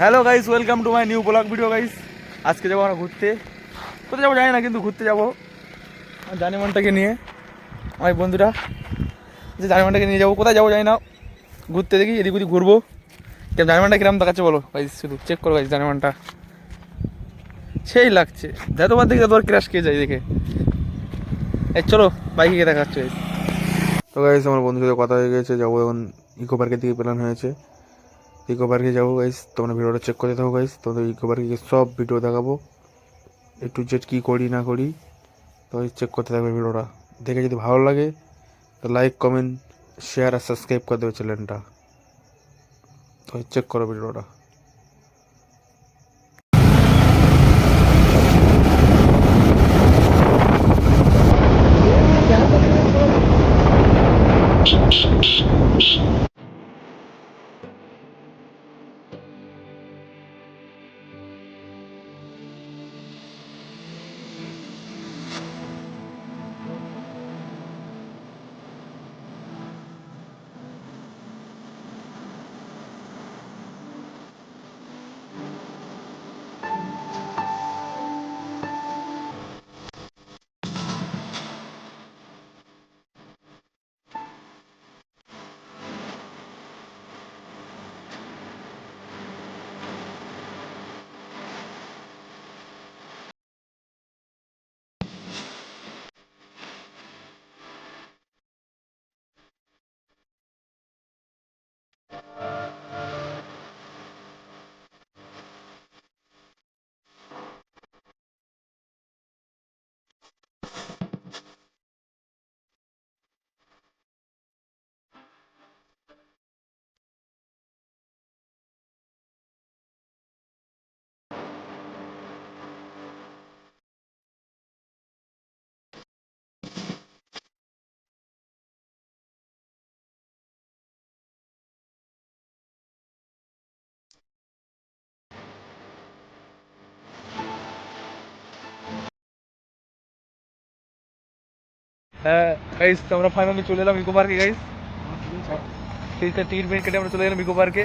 Hello guys welcome to my new blog video guys আজকে যাব আমরা ঘুরতে। কোথায় যাব জানি না, কিন্তু ঘুরতে যাব। জানিমনটাকে নিয়ে, আমার বন্ধুরা যে জানিমনটাকে নিয়ে যাব। কোথায় যাব জানি না। ঘুরতে দেখি, এদিক ওদিক ঘুরবো। কেমন জানিমনটা কিরম দেখাচ্ছে বলো? গাইস শুধু চেক করো গাইস জানিমনটা সেই লাগছে। যতবার দেখি ততবার ক্র্যাশ খেয়ে যায় দেখে। এই, চলো বাইকে গিয়ে দেখাচ্ছে তো গাইস আমার বন্ধুর সাথে কথা হয়ে গেছে, যাব এখন ইকো পার্কের দিকে প্ল্যান হয়েছে। ইকো পার্কে যাব গাইস তোমরা ভিডিওটা চেক করে থাকো গাইস তোমাদের ইকো পার্কে সব ভিডিও দেখাবো। একটু জেড কী করি না করি তো চেক করতে থাকবে ভিডিওটা দেখে যদি ভালো লাগে, তো লাইক কমেন্ট শেয়ার আর সাবস্ক্রাইব করে দেবে চ্যানেলটা তো চেক করো ভিডিওটা হ্যাঁ গাইস আমরা ফাইনালি চলে এলাম ইকো পার্কে গাইস টিকিট টিকিট মিনিট কেটে আমরা চলে গেলাম ইকো পার্কে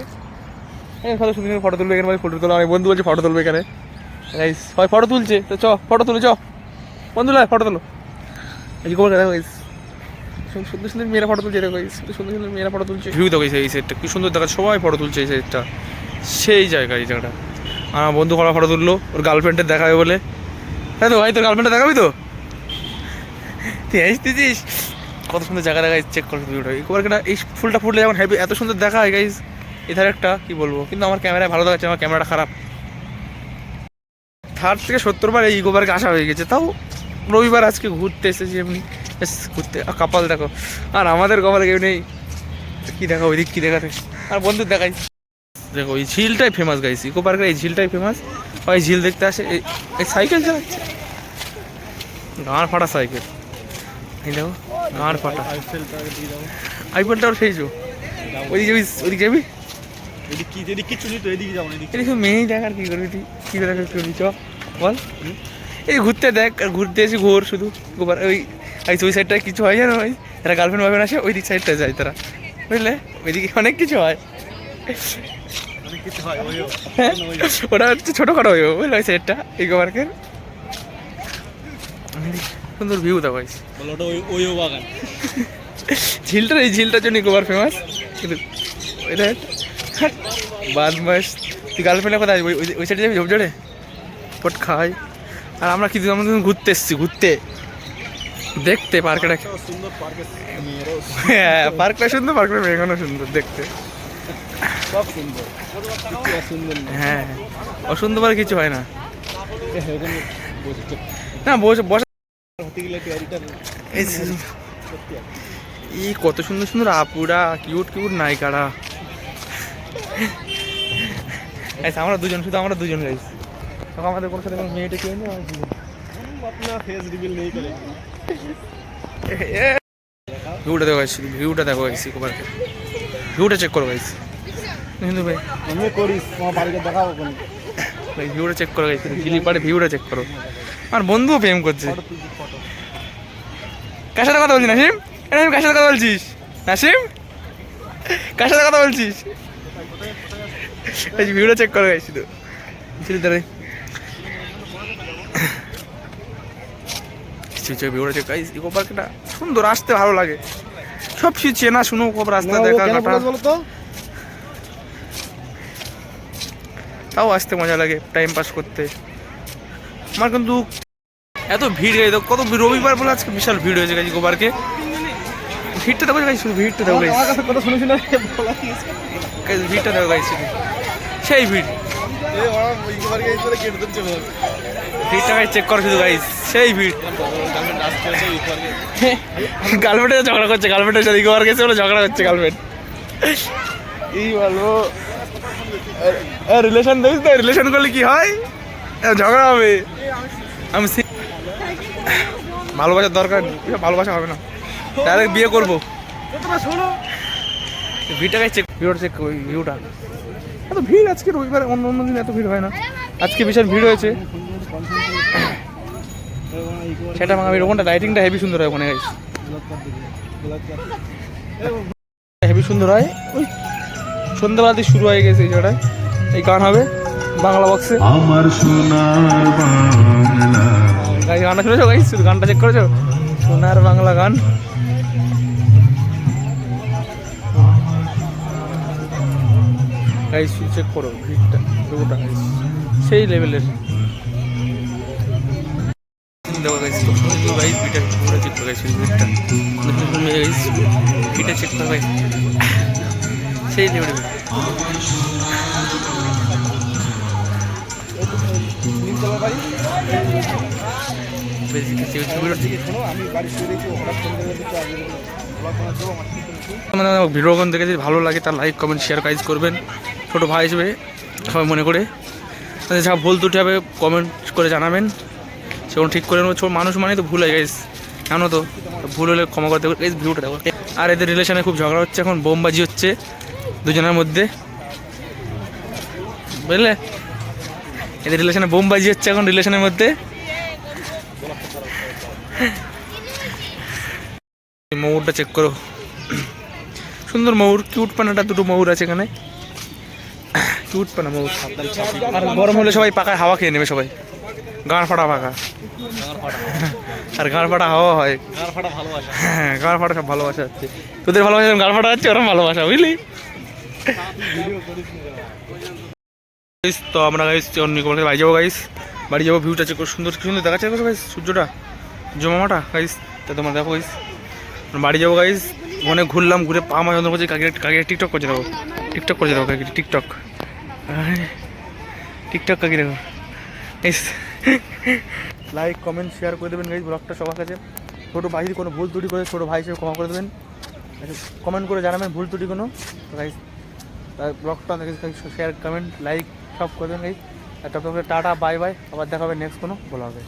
হ্যাঁ কত সুন্দর ফটো তুলবে এখানে ফটো তোলা অনেক বন্ধু বলছে ফটো তুলবে এখানে। গাইস হয় ফটো তুলছে তো চ ফটো তুলো চ বন্ধুরা ফটো তোলো। ইকো পার্কে দেখো গাইস সুন্দর সুন্দর মেয়েরা ফটো তুলছে দেখো সুন্দর সুন্দর মেয়েরা ফটো তুলছে। ভিউ দেখো এই সেটটা কি সুন্দর দেখা সবাই ফটো তুলছে এই সেটটা সেই জায়গা এই জায়গাটা। আমার বন্ধু করা ফটো তুললো ওর গার্লফ্রেন্ডের দেখাবে বলে। হ্যাঁ তো ভাই তোর গার্লফ্রেন্ডটা দেখাবি তো? তুই আসতেছিস কত সুন্দর জায়গা দেখা চেক করো ভিডিওটা। এই না এই ফুলটা ফুটলে যেমন হেভি এত সুন্দর দেখা হয় গাইজ এধারে একটা, কি বলব? কিন্তু আমার ক্যামেরায় ভালো দেখাচ্ছে, আমার ক্যামেরাটা খারাপ। থার্ড থেকে সত্তর বার এই ইকো পার্কে আসা হয়ে গেছে। তাও রবিবার আজকে ঘুরতে এসেছি এমনি ঘুরতে। কপাল দেখো, আর আমাদের কপালে কেউ নেই। কি দেখা ওইদিক কি দেখাতে? আর বন্ধু দেখাই। দেখো ওই ঝিলটাই ফেমাস গাইছি ইকো পার্কের এই ঝিলটাই ফেমাস ওই ঝিল দেখতে আসে, এই সাইকেল চালাচ্ছে। গাঁড় ফাটা সাইকেল দেখো গাঁড় ফাটা আইফোনটা ওর যো। ওইদিকে যাবি ওইদিকে যাবি? এই ঘুরতে দেখ আর ঘুরতে এসে ঘোর শুধু। গোবার ওই ওই সাইডটায় কিছু হয় জানো? ওই তারা গার্লফ্রেন্ড বয়ফ্রেন্ড আসে ওই দিক সাইডটা যায় তারা। বুঝলে? ওইদিকে অনেক কিছু হয়। হয় ওই ওটা হচ্ছে ছোটোখাটো বুঝলে? ওই সাইডটা এই গোবারকের সুন্দর ভিউ দেখো guys। বলো ওটা ওই ওইও বাগান। ঝিলটার এই ঝিলটার জন্য গোবার ফেমাস কিন্তু ওইটা বাদ মাস তুই গার্লফ্রেন্ডের কথা ওই ওই- সাইডে যাবি ঝোপঝড়ে? পট খাই। আর আমরা কিছু যখন ঘুরতে এসেছি ঘুরতে। দেখতে পার্কটা সুন্দর হ্যাঁ পার্কটা সুন্দর পার্কটা মেঘানো সুন্দর দেখতে। হ্যাঁ অসুন্দর কিছু হয় না। না বসে এই কত সুন্দর সুন্দর আপুরা কিউট কিউট নায়িকারা। আমরা দুজন শুধু আমরা দুজন গাইছি। আমাদের কোনো সাথে মেয়েটা কেউ নেই ভিউটা দেখো ভিউটা ভিউটা চেক করো ভিউটা চেক পাড়ে ভিউটা চেক করো। আর বন্ধুও প্রেম করছে। কার সাথে কথা বলছিস নাসিম? নাসিম কার সাথে কথা বলছিস? নাসিম? কার সাথে কথা বলছিস? এই ভিডিও চেক করে গেছি তো ছেলেটারে ভিডিও চেক গাইস ইকো পার্কটা সুন্দর আসতে ভালো লাগে। সব কিছু চেনা শুনো খবর রাস্তা দেখা কাটা তাও আসতে মজা লাগে টাইম পাস করতে। আমার কিন্তু এত ভিড় গাইছে কত রবিবার বলে আজকে বিশাল ভিড় হয়েছে গাইছি গোবারকে। ভিড়টা দেখো গাইছি শুধু ভিড়টা দেখো গাইস ভিড়টা দেখো শুধু। সেই ভিড়। ভিড়টা চেক কর শুধু সেই ভিড়। গার্লফ্রেন্ড ঝগড়া করছে গার্লফ্রেন্ডের সাথে গোবার গেছে বলে ঝগড়া করছে গার্লফ্রেন্ড। এই বলব? রিলেশন দেখিস তো? রিলেশন করলে কি হয়? ঝগড়া হবে। আমি ভালোবাসার দরকার। ভালোবাসা হবে না। ডাইরেক্ট বিয়ে করব। শোনো চেক ভিউটা চেক ভিউটা এত ভিড় আজকে রবিবার, অন্য অন্য দিন এত ভিড় হয় না। আজকে বিশাল ভিড় হয়েছে। সেটা আমি ওখানটা লাইটিংটা হেভি সুন্দর হয় ওখানে হেভি সুন্দর হয়। ওই সন্ধ্যাবেলা শুরু হয়ে গেছে এই জায়গাটায় এই গান হবে। বাংলা বক্সে আমার সোনার বাংলা। গানটা শুনেছো? গাইস গানটা চেক করেছ? সোনার বাংলা গান। গাইস চেক করো ভিড়টা ভিউটা গাইস সেই লেভেলের দেখো গাইস খুব সুন্দর গাইস ভিটা পুরো চেক করো গাইস ভিড়টা গাইস ভিটা চেক করো গাইস সেই লেভেলের মানে ভিডিও কোন দেখে যদি ভালো লাগে তার লাইক কমেন্ট শেয়ার কাজ করবেন। ছোটো ভাই হিসেবে সবাই মনে করে। তাদের যা ভুল ত্রুটি হবে কমেন্ট করে জানাবেন। সেগুলো ঠিক করে নেব মানুষ মানে তো ভুল হয় গাইজ জানো তো ভুল হলে ক্ষমা করতে গাইজ ভিডিওটা দেখো। আর এদের রিলেশনে খুব ঝগড়া হচ্ছে এখন বোমবাজি হচ্ছে দুজনের মধ্যে। বুঝলে? এদের রিলেশনে বোমবাজি হচ্ছে এখন রিলেশনের মধ্যে। ময়ূরটা চেক করো। সুন্দর ময়ূর কিউট পানাটা দুটো ময়ূর আছে এখানে। কিউট পানা ময়ূর। আর গরম হলে সবাই পাকায় হাওয়া খেয়ে নেবে সবাই। গাঁড় ফাটা পাকা আর গাঁড় ফাটা হাওয়া হয়। হ্যাঁ গাঁড় ফাটা সব ভালোবাসা হচ্ছে। তোদের ভালোবাসা গাঁড় ফাটা হচ্ছে ওরকম ভালোবাসা, বুঝলি? Guys, তো আমরা গাইস অন্য কোনো বাড়ি যাব গাইস বাড়ি যাব ভিউটা চেক সুন্দর সুন্দর দেখাচ্ছে গাইস সূর্যটা জমামাটা গাইস তা তোমরা দেখো গাইস বাড়ি যাব গাইস ওখানে ঘুরলাম ঘুরে পা আমার যন্ত্র করছে কাকে কাকে টিকটক করছে দেখো টিকটক করছে দেখো কাকে টিকটক টিকটক কাকি দেখো। গাইস লাইক কমেন্ট শেয়ার করে দেবেন গাইস ব্লগটা সবার কাছে। ছোটো ভাই কোনো ভুল ত্রুটি করে ছোটো ভাই হিসেবে ক্ষমা করে দেবেন। কমেন্ট করে জানাবেন ভুল ত্রুটি কোনো। গাইস তার ব্লগটা শেয়ার কমেন্ট লাইক সব করে নেই। Guys tata bye bye. আবার দেখা হবে নেক্সট কোনো বলা হবে।